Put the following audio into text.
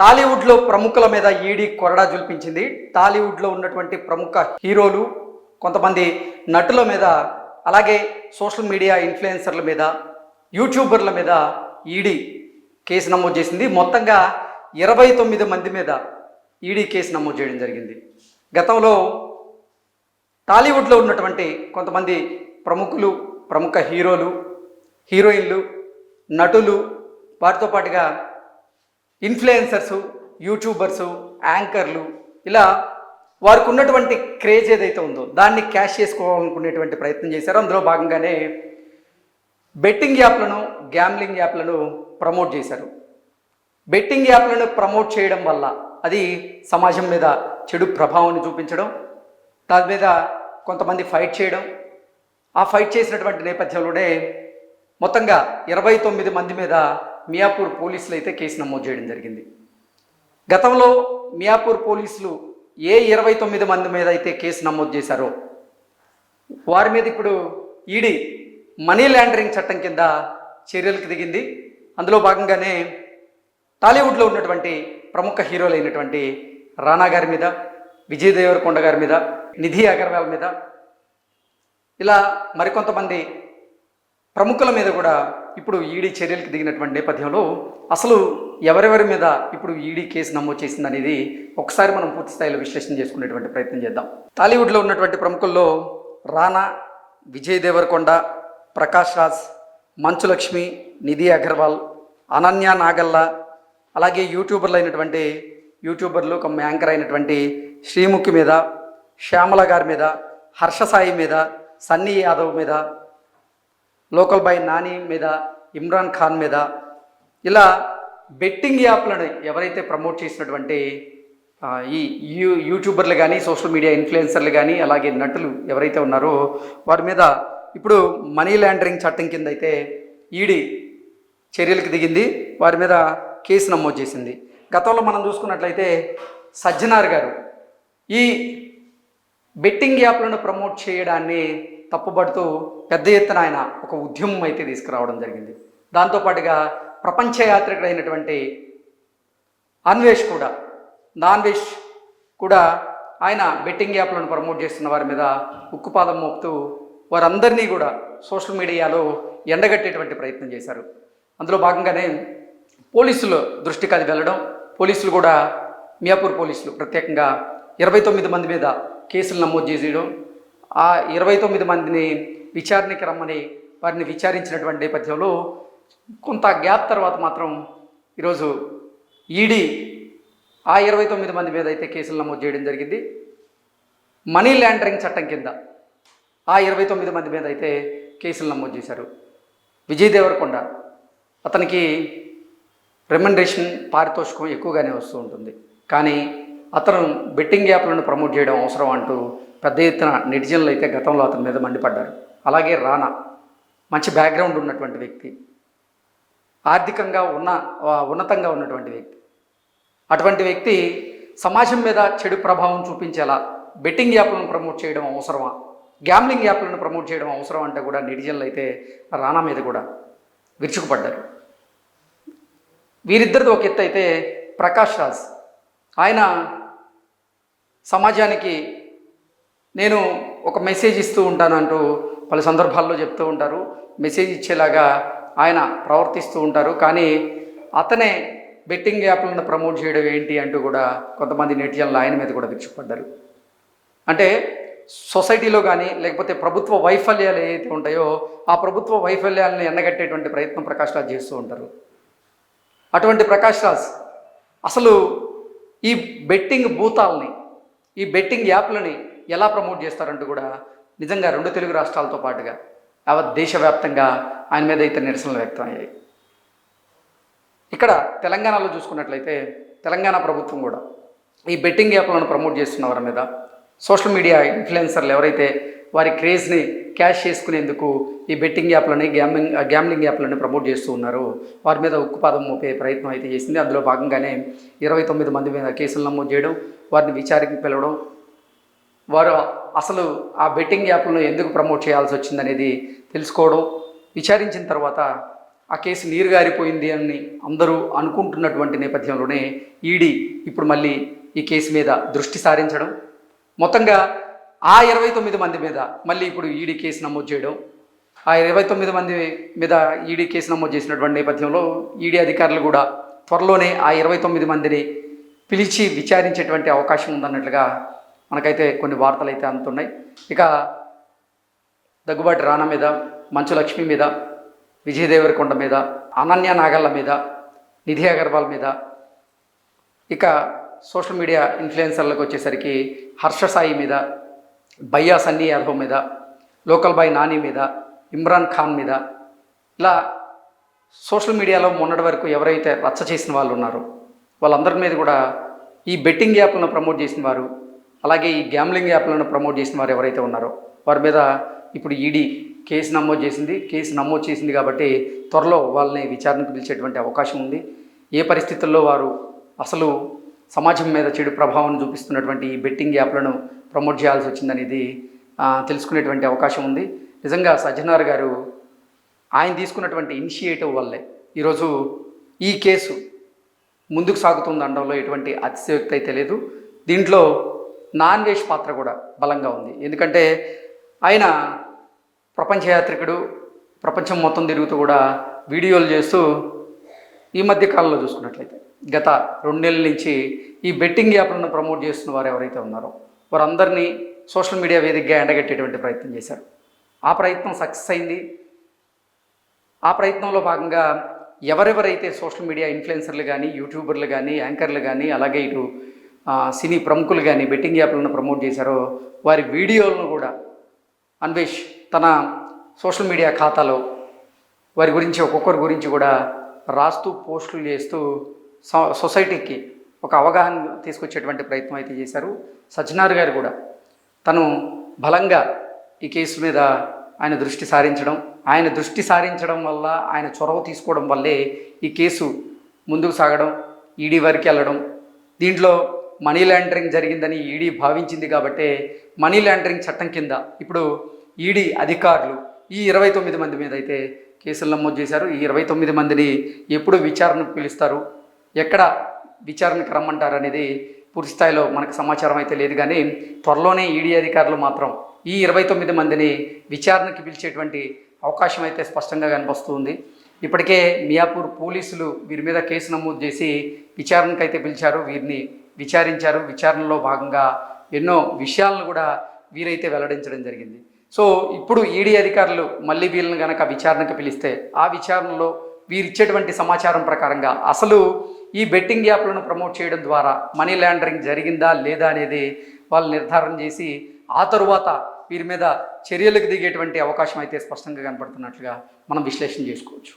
టాలీవుడ్లో ప్రముఖుల మీద ఈడీ కొరడా జుల్పించింది. టాలీవుడ్లో ఉన్నటువంటి ప్రముఖ హీరోలు కొంతమంది నటుల మీద అలాగే సోషల్ మీడియా ఇన్ఫ్లుయెన్సర్ల మీద యూట్యూబర్ల మీద ఈడీ కేసు నమోదు చేసింది. మొత్తంగా ఇరవై తొమ్మిది మంది మీద ఈడీ కేసు నమోదు చేయడం జరిగింది. గతంలో టాలీవుడ్లో ఉన్నటువంటి కొంతమంది ప్రముఖులు ప్రముఖ హీరోలు హీరోయిన్లు నటులు వారితో పాటుగా ఇన్ఫ్లుయెన్సర్సు యూట్యూబర్సు యాంకర్లు ఇలా వారికి ఉన్నటువంటి క్రేజ్ ఏదైతే ఉందో దాన్ని క్యాష్ చేసుకోవాలనుకునేటువంటి ప్రయత్నం చేశారు అందులో భాగంగానే బెట్టింగ్ యాప్లను గ్యామ్లింగ్ యాప్లను ప్రమోట్ చేశారు. బెట్టింగ్ యాప్లను ప్రమోట్ చేయడం వల్ల అది సమాజం మీద చెడు ప్రభావాన్ని చూపించడం దాని మీద కొంతమంది ఫైట్ చేయడం ఆ ఫైట్ చేసినటువంటి నేపథ్యంలోనే మొత్తంగా ఇరవై తొమ్మిది మంది మీద మియాపూర్ పోలీసులు అయితే కేసు నమోదు చేయడం జరిగింది. గతంలో మియాపూర్ పోలీసులు ఏ ఇరవై తొమ్మిది మంది మీద అయితే కేసు నమోదు చేశారో వారి మీద ఇప్పుడు ఈడీ మనీ లాండరింగ్ చట్టం కింద చర్యలకు దిగింది. అందులో భాగంగానే టాలీవుడ్లో ఉన్నటువంటి ప్రముఖ హీరోలు అయినటువంటి రానా గారి మీద విజయ్ దేవరకొండ గారి మీద నిధి అగర్వాల్ మీద ఇలా మరికొంతమంది ప్రముఖుల మీద కూడా ఇప్పుడు ఈడీ చర్యలకు దిగినటువంటి నేపథ్యంలో అసలు ఎవరెవరి మీద ఇప్పుడు ఈడీ కేసు నమోదు చేసింది అనేది ఒకసారి మనం పూర్తి స్థాయిలో విశ్లేషణ చేసుకునేటువంటి ప్రయత్నం చేద్దాం. టాలీవుడ్లో ఉన్నటువంటి ప్రముఖుల్లో రానా విజయ్ దేవరకొండ ప్రకాష్ రాజ్ మంచులక్ష్మి నిధి అగర్వాల్ అనన్య నాగల్ల అలాగే యూట్యూబర్లు అయినటువంటి యూట్యూబర్లు ఒక యాంకర్ అయినటువంటి శ్రీముఖి మీద శ్యామల గారి మీద హర్ష సాయి మీద సన్నీ యాదవ్ మీద లోకల్ బాయ్ నాని మీద ఇమ్రాన్ ఖాన్ మీద ఇలా బెట్టింగ్ యాప్లను ఎవరైతే ప్రమోట్ చేసినటువంటి ఈ యూ యూట్యూబర్లు కానీ సోషల్ మీడియా ఇన్ఫ్లుయెన్సర్లు కానీ అలాగే నటులు ఎవరైతే ఉన్నారో వారి మీద ఇప్పుడు మనీ లాండరింగ్ చట్టం కింద అయితే ఈడీ చర్యలకు దిగింది వారి మీద కేసు నమోదు చేసింది. గతంలో మనం చూసుకున్నట్లయితే సజ్జనార్ గారు ఈ బెట్టింగ్ యాప్లను ప్రమోట్ చేయడాన్ని తప్పుపడుతూ పెద్ద ఎత్తున ఆయన ఒక ఉద్యమం అయితే తీసుకురావడం జరిగింది. దాంతోపాటుగా ప్రపంచ యాత్రికుడైనటువంటి అన్వేష్ కూడా నాన్వేష్ కూడా ఆయన బెట్టింగ్ యాప్లను ప్రమోట్ చేస్తున్న వారి మీద ఉక్కుపాదం మోపుతూ వారందరినీ కూడా సోషల్ మీడియాలో ఎండగట్టేటువంటి ప్రయత్నం చేశారు. అందులో భాగంగానే పోలీసులు దృష్టికి అది వెళ్ళడం పోలీసులు కూడా మియాపూర్ పోలీసులు ప్రత్యేకంగా ఇరవై తొమ్మిది మంది మీద కేసులు నమోదు చేసేయడం ఆ ఇరవై తొమ్మిది మందిని విచారణకి రమ్మని వారిని విచారించినటువంటి నేపథ్యంలో కొంత గ్యాప్ తర్వాత మాత్రం ఈరోజు ఈడీ ఆ ఇరవై తొమ్మిది మంది మీద అయితే కేసులు నమోదు చేయడం జరిగింది. మనీ లాండరింగ్ చట్టం కింద ఆ ఇరవై తొమ్మిది మంది మీద అయితే కేసులు నమోదు చేశారు. విజయ్ దేవరకొండ అతనికి రెమండేషన్ పారితోషికం ఎక్కువగానే వస్తూ ఉంటుంది. కానీ అతను బెట్టింగ్ యాప్లను ప్రమోట్ చేయడం అవసరం అంటూ పెద్ద ఎత్తున నెటిజన్లు అయితే గతంలో అతని మీద మండిపడ్డారు. అలాగే రానా మంచి బ్యాక్గ్రౌండ్ ఉన్నటువంటి వ్యక్తి. ఆర్థికంగా ఉన్న ఉన్నతంగా ఉన్నటువంటి వ్యక్తి. అటువంటి వ్యక్తి సమాజం మీద చెడు ప్రభావం చూపించేలా బెట్టింగ్ యాప్లను ప్రమోట్ చేయడం అవసరమా? గ్యామ్లింగ్ యాప్లను ప్రమోట్ చేయడం అవసరం అంటే కూడా నెటిజన్లు అయితే రానా మీద కూడా విరుచుకుపడ్డారు. వీరిద్దరిది ఒక ఎత్తు అయితే ప్రకాష్ రాజ్. ఆయన సమాజానికి నేను ఒక మెసేజ్ ఇస్తూ ఉంటాను అంటూ పలు సందర్భాల్లో చెప్తూ ఉంటారు. మెసేజ్ ఇచ్చేలాగా ఆయన ప్రవర్తిస్తూ ఉంటారు. కానీ అతనే బెట్టింగ్ యాప్లను ప్రమోట్ చేయడం ఏంటి అంటూ కూడా కొంతమంది నెటిజన్లు ఆయన మీద కూడా విరుచుకుపడ్డారు. అంటే సొసైటీలో కానీ లేకపోతే ప్రభుత్వ వైఫల్యాలు ఏవైతే ఉంటాయో ఆ ప్రభుత్వ వైఫల్యాలను ఎండగట్టేటువంటి ప్రయత్నం ప్రకాష్ రాజ్ చేస్తూ ఉంటారు. అటువంటి ప్రకాష్ రాజ్ అసలు ఈ బెట్టింగ్ భూతాలని ఈ బెట్టింగ్ యాప్లని ఎలా ప్రమోట్ చేస్తారంటూ కూడా నిజంగా రెండు తెలుగు రాష్ట్రాలతో పాటుగా యావత్ దేశవ్యాప్తంగా ఆయన మీద అయితే నిరసనలు వ్యక్తమయ్యాయి. ఇక్కడ తెలంగాణలో చూసుకున్నట్లయితే తెలంగాణ ప్రభుత్వం కూడా ఈ బెట్టింగ్ యాప్లను ప్రమోట్ చేస్తున్న వారి మీద సోషల్ మీడియా ఇన్ఫ్లుయెన్సర్లు ఎవరైతే వారి క్రేజ్ని క్యాష్ చేసుకునేందుకు ఈ బెట్టింగ్ యాప్లని గ్యామింగ్ గ్యామ్లింగ్ యాప్లని ప్రమోట్ చేస్తూ ఉన్నారు. వారి మీద ఉక్కుపాదం మోపే ప్రయత్నం అయితే చేసింది. అందులో భాగంగానే ఇరవై తొమ్మిది మంది మీద కేసులు నమోదు చేయడం వారిని విచారికి పిలవడం వారు అసలు ఆ బెట్టింగ్ యాప్లను ఎందుకు ప్రమోట్ చేయాల్సి వచ్చిందనేది తెలుసుకోవడం విచారించిన తర్వాత ఆ కేసు నీరు గారిపోయింది అని అందరూ అనుకుంటున్నటువంటి నేపథ్యంలోనే ఈడీ ఇప్పుడు మళ్ళీ ఈ కేసు మీద దృష్టి సారించడం మొత్తంగా ఆ ఇరవై తొమ్మిది మంది మీద మళ్ళీ ఇప్పుడు ఈడీ కేసు నమోదు చేయడం ఆ ఇరవై తొమ్మిది మంది మీద ఈడీ కేసు నమోదు చేసినటువంటి నేపథ్యంలో ఈడీ అధికారులు కూడా త్వరలోనే ఆ ఇరవై తొమ్మిది మందిని పిలిచి విచారించేటువంటి అవకాశం ఉందన్నట్లుగా మనకైతే కొన్ని వార్తలు అయితే అందుతున్నాయి. ఇక దగ్గుబాటి రాణా మీద మంచు లక్ష్మి మీద విజయ్ దేవరకొండ మీద అనన్య నాగళ్ళ మీద నిధి అగర్వాల్ మీద ఇక సోషల్ మీడియా ఇన్ఫ్లుయెన్సర్లకు వచ్చేసరికి హర్ష సాయి మీద బయ్యా సన్నీ యాదవ్ మీద లోకల్ బాయ్ నాని మీద ఇమ్రాన్ ఖాన్ మీద ఇలా సోషల్ మీడియాలో మొన్నటి వరకు ఎవరైతే రచ్చ చేసిన వాళ్ళు ఉన్నారో వాళ్ళందరి మీద కూడా ఈ బెట్టింగ్ యాప్లను ప్రమోట్ చేసిన వారు అలాగే ఈ గ్యామ్లింగ్ యాప్లను ప్రమోట్ చేసిన వారు ఎవరైతే ఉన్నారో వారి మీద ఇప్పుడు ఈడీ కేసు నమోదు చేసింది. కేసు నమోదు చేసింది కాబట్టి త్వరలో వాళ్ళని విచారణకు పిలిచేటువంటి అవకాశం ఉంది. ఏ పరిస్థితుల్లో వారు అసలు సమాజం మీద చెడు ప్రభావం చూపిస్తున్నటువంటి ఈ బెట్టింగ్ యాప్లను ప్రమోట్ చేయాల్సి వచ్చిందనేది తెలుసుకునేటువంటి అవకాశం ఉంది. నిజంగా సజ్జనార్ గారు ఆయన తీసుకున్నటువంటి ఇనిషియేటివ్ వల్లే ఈరోజు ఈ కేసు ముందుకు సాగుతుంది అనడంలో ఎటువంటి అతిశయోక్తి అయితే లేదు. దీంట్లో నాన్ వెజ్ పాత్ర కూడా బలంగా ఉంది. ఎందుకంటే ఆయన ప్రపంచ యాత్రికుడు ప్రపంచం మొత్తం తిరుగుతూ కూడా వీడియోలు చేస్తూ ఈ మధ్య కాలంలో చూసుకున్నట్లయితే గత రెండు నెలల నుంచి ఈ బెట్టింగ్ యాప్లను ప్రమోట్ చేస్తున్న వారు ఎవరైతే ఉన్నారో వారందరినీ సోషల్ మీడియా వేదికగా ఎండగట్టేటువంటి ప్రయత్నం చేశారు. ఆ ప్రయత్నం సక్సెస్ అయింది. ఆ ప్రయత్నంలో భాగంగా ఎవరెవరైతే సోషల్ మీడియా ఇన్ఫ్లుయెన్సర్లు కానీ యూట్యూబర్లు కానీ యాంకర్లు కానీ అలాగే ఇటు సినీ ప్రముఖులు కానీ బెట్టింగ్ యాప్లను ప్రమోట్ చేశారో వారి వీడియోలను కూడా అన్వేష్ తన సోషల్ మీడియా ఖాతాలో వారి గురించి ఒక్కొక్కరి గురించి కూడా రాస్తూ పోస్టులు చేస్తూ సొ- సొసైటీకి ఒక అవగాహన తీసుకొచ్చేటువంటి ప్రయత్నం అయితే చేశారు. సజ్జనార్ గారు కూడా తను బలంగా ఈ కేసు మీద ఆయన దృష్టి సారించడం ఆయన దృష్టి సారించడం వల్ల ఆయన చొరవ తీసుకోవడం వల్లే ఈ కేసు ముందుకు సాగడం ఈడీ వరకు వెళ్ళడం దీంట్లో మనీ లాండరింగ్ జరిగిందని ఈడీ భావించింది కాబట్టే మనీ లాండరింగ్ చట్టం కింద ఇప్పుడు ఈడీ అధికారులు ఈ ఇరవై తొమ్మిది మంది మీద అయితే కేసులు నమోదు చేశారు. ఈ ఇరవై తొమ్మిది మందిని ఎప్పుడు విచారణకు పిలుస్తారు? ఎక్కడ విచారణకు రమ్మంటారు అనేది పూర్తి స్థాయిలో మనకు సమాచారం అయితే లేదు కానీ త్వరలోనే ఈడీ అధికారులు మాత్రం ఈ ఇరవై తొమ్మిది మందిని విచారణకి పిలిచేటువంటి అవకాశం అయితే స్పష్టంగా కనిపిస్తుంది. ఇప్పటికే మియాపూర్ పోలీసులు వీరి మీద కేసు నమోదు చేసి విచారణకైతే అయితే పిలిచారు. వీరిని విచారించారు. విచారణలో భాగంగా ఎన్నో విషయాలను కూడా వీరైతే వెల్లడించడం జరిగింది. సో ఇప్పుడు ఈడీ అధికారులు మళ్ళీ వీళ్ళని కనుక విచారణకు పిలిస్తే ఆ విచారణలో వీరిచ్చేటువంటి సమాచారం ప్రకారంగా అసలు ఈ బెట్టింగ్ యాప్లను ప్రమోట్ చేయడం ద్వారా మనీ లాండరింగ్ జరిగిందా లేదా అనేది వాళ్ళు నిర్ధారణ చేసి ఆ తరువాత వీరి మీద చర్యలకు దిగేటువంటి అవకాశం అయితే స్పష్టంగా కనపడుతున్నట్లుగా మనం విశ్లేషణ చేసుకోవచ్చు.